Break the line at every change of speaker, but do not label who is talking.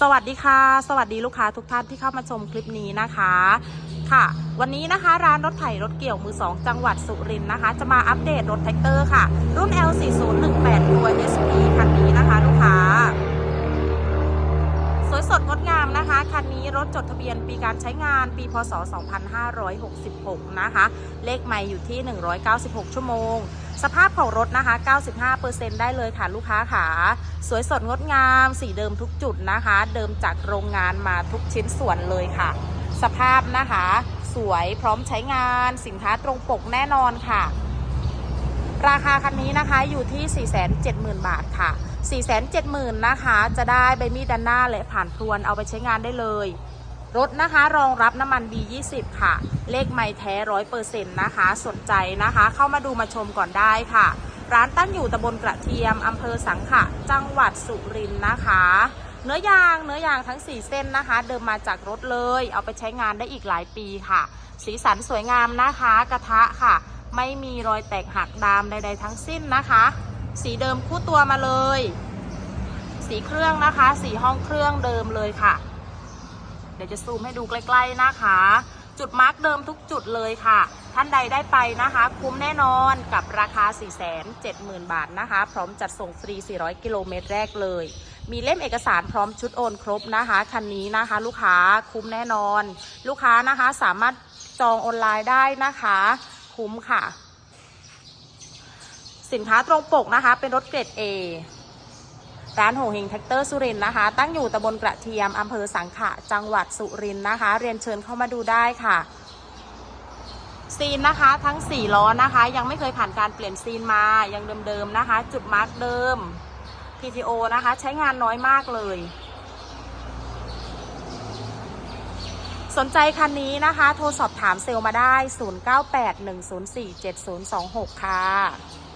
สวัสดีค่ะ สวัสดีลูกค้าทุกท่านที่เข้ามาชมคลิปนี้นะคะค่ะ วันนี้นะคะร้านรถไถรถเกี่ยวมือ 2 จังหวัดสุรินทร์นะคะ จะมาอัปเดตรถแท็กเตอร์ค่ะ รุ่น L4018 สดงดงามนะคะ คันนี้รถจดทะเบียนปีการใช้งานปีพศ 2566 นะคะ เลขไม่อยู่ที่ 196 ชั่วโมง สภาพของรถนะคะ 95%ได้เลยค่ะลูกค้าขาสวยสดงดงาม สีเดิมทุกจุดนะคะ เดิมจากโรงงานมาทุกชิ้นส่วนเลยค่ะ สภาพนะคะ สวยพร้อมใช้งานสินค้าตรงปกแน่นอนค่ะ ราคาคันนี้นะคะอยู่ที่ 470,000 บาทค่ะ 470,000นะคะ จะได้ใบมีดด้านหน้าและผ่านพรวนเอาไปใช้งานได้เลย รถนะคะรองรับน้ำมัน B20 ค่ะ เลขไม่แท้ร้อยเปอร์เซ็นต์นะคะ สนใจนะคะ เข้ามาดูมาชมก่อนได้ค่ะ ร้านตั้งอยู่ตำบลกระเทียมอำเภอสังขะ จังหวัดสุรินทร์นะคะเนื้อยางเนื้อยางทั้ง 4 เส้นนะคะ เดิมมาจากรถเลย เอาไปใช้งานได้อีกหลายปีค่ะ สีสันสวยงามนะคะ กระทะค่ะ ไม่มีรอยแตกหักดามใด ๆ ทั้งสิ้นนะคะ สีเดิมคู่ตัวมาเลย สีเครื่องนะคะ สีห้องเครื่องเดิมเลยค่ะ เดี๋ยวจะซูมให้ดูใกล้ ๆนะคะ จุดมาร์กเดิมทุกจุดเลยค่ะ ท่านใดได้ไปนะคะ คุ้มแน่นอนกับราคา 470,000 บาทนะคะ พร้อมจัดส่งฟรี 400 กิโลเมตรแรกเลย มีเล่มเอกสารพร้อมชุดโอนครบนะคะ คันนี้นะคะ ลูกค้าคุ้มแน่นอน ลูกค้านะคะสามารถจองออนไลน์ได้นะคะ คุ้มค่ะ สินค้าตรงปกนะคะ เป็นรถเกรด A ร้านโหเฮงแท็กเตอร์สุรินนะคะ ตั้งอยู่ตำบลกระเทียมอำเภอสังขะจังหวัดสุรินนะคะ เรียนเชิญเข้ามาดูได้ค่ะซีนนะคะทั้ง 4 ล้อนะคะ ยังไม่เคยผ่านการเปลี่ยนซีนมายังเดิมๆนะคะ จุดมาร์กเดิม PTO นะคะ ใช้งานน้อยมากเลย สนใจคันนี้นะคะ โทรสอบถามเซลล์มาได้ 0981047026 ค่ะ